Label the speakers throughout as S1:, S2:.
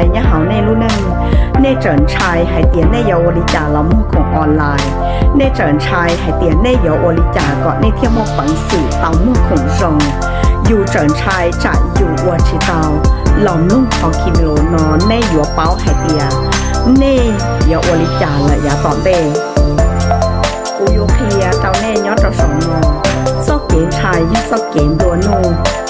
S1: ายเนี่ยหาในรู้นึงในเจินชายให้เตียนในเยาวริจาละมู่ของออนไลน์ในเจินชายให้เตียนในเยาวริจาก็ในเที่ยวมกปังสื่อเตามู่ของจงอยู่เจินชายจะอยู่วัวชิเตา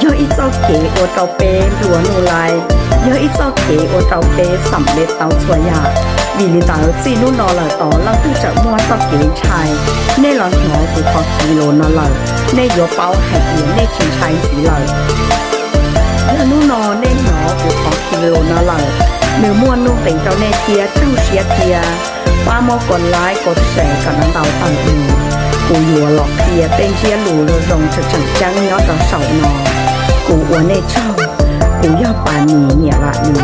S1: เยอะอีเจ้าเกโอเตาเป้หลัวนูไลเยอะอีเจ้าเกโอเตาเป้สำเร็จเตาสวยยาวีลิตาซีนุนนอเหลต่อลังตื้อจะมัวเจ้าเก๋ชายในหลังหัวกูขอคิโลนอเหล่าในโยเป้าแห่เอียนในชิงชายสีเหล่าเยอนุนนอในหัวกูขอคิโลนอเหล่าเนื้อม้วนนุ่งเต่งเจ้าในเทียเจ้าเชียเทียป้ามอก่อนไล่กดแสงกันน้ำเตาต่างอื่น 我饿了，也便见路路拢直直将要到手呢。我我内脏不要把你捏了了，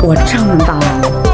S1: 我胀到。